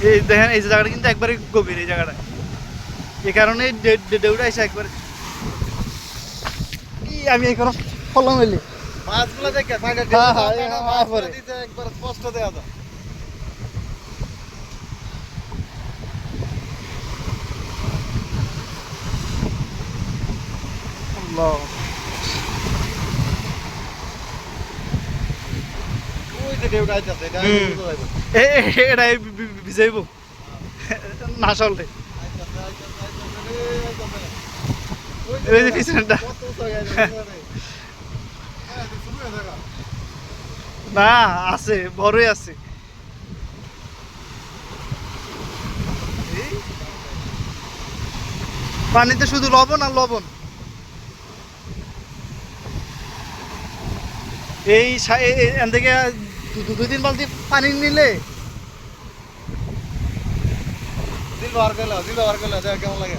এই দেখেন এই জায়গাটা কিন্তু একবারে গভীর এই জায়গাটা। এই কারণে ডে- ডে- ঢেউটা এসে একবারে কি আমি এখানে ফলন হইলি? মাছগুলো দেখে হ্যাঁ, হ্যাঁ, একবার স্পষ্ট দেওয়া যায়। আল্লাহ। যে ঢেউটা আইতাছে এটা ভিজাইব। না এই যে আছে বড়ই আছে। পানিতে শুধু লবণ আর লবণ। এই থেকে দুই তিন বালতি পানি নিলে। দিল ব্যবহার করলে দিল ব্যবহার করলে কেমন লাগে।